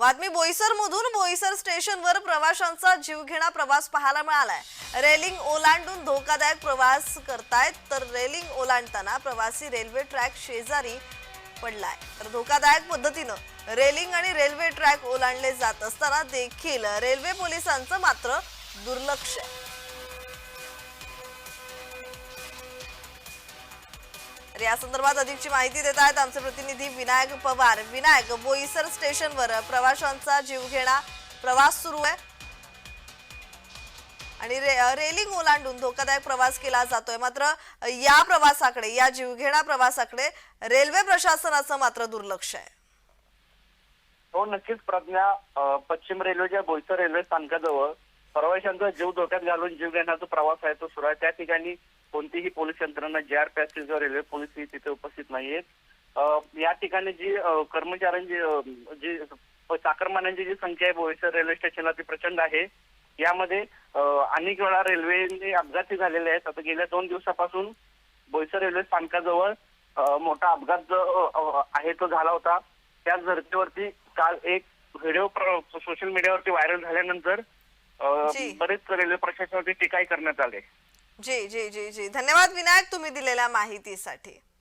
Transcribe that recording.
बातमी बोईसर मधून बोईसर स्टेशनवर प्रवाशांचा जीवघेणा प्रवास पाहायला मिळालाय. रेलिंग ओलांडून धोकादायक प्रवास करतायत तर रेलिंग ओलांडताना प्रवासी रेल्वे ट्रॅक शेजारी पडलाय. तर धोकादायक पद्धतीनं रेलिंग आणि रेल्वे ट्रॅक ओलांडले जात असताना देखील रेल्वे पोलिसांचं मात्र दुर्लक्ष तर या संदर्भात अधिकची माहिती देत आहेत आमचे प्रतिनिधी विनायक पवार. विनायक बोईसर स्टेशनवर प्रवाशांचा जीवघेणा प्रवास सुरू आहे. आणि रे, रेलिंग ओलांडून धोकादायक प्रवास केला जातोय. मात्र या प्रवासाकडे या जीवघेणा प्रवासाकडे रेल्वे प्रशासनाचं मात्र दुर्लक्ष आहे. हो नक्कीच प्रज्ञा पश्चिम रेल्वेच्या बोईसर रेल्वे स्थानकाजवळ प्रवाशांचा जीव धोक्यात घालून जीव घेण्याचा प्रवास आहे तो सुरू आहे. त्या ठिकाणी कोणतीही पोलीस यंत्रणा जे आर पॅसेज किंवा रेल्वे पोलीस ही तिथे उपस्थित नाहीयेत. या ठिकाणी जी कर्मचाऱ्यांची जी चाकरमान्यांची जी संख्या आहे बोईसर रेल्वे स्टेशनला ती प्रचंड आहे. यामध्ये अनेक वेळा रेल्वेने अपघाती झालेले आहेत. आता गेल्या दोन दिवसापासून बोईसर रेल्वे स्थानकाजवळ मोठा अपघात जो आहे तो झाला होता. त्याच धर्तीवरती काल एक व्हिडिओ सोशल मीडियावरती व्हायरल झाल्यानंतर. बरेच रेल्वे प्रशासनावरती टीकाही करण्यात आले. जी जी जी जी. धन्यवाद विनायक तुम्ही दिलेल्या माहितीसाठी.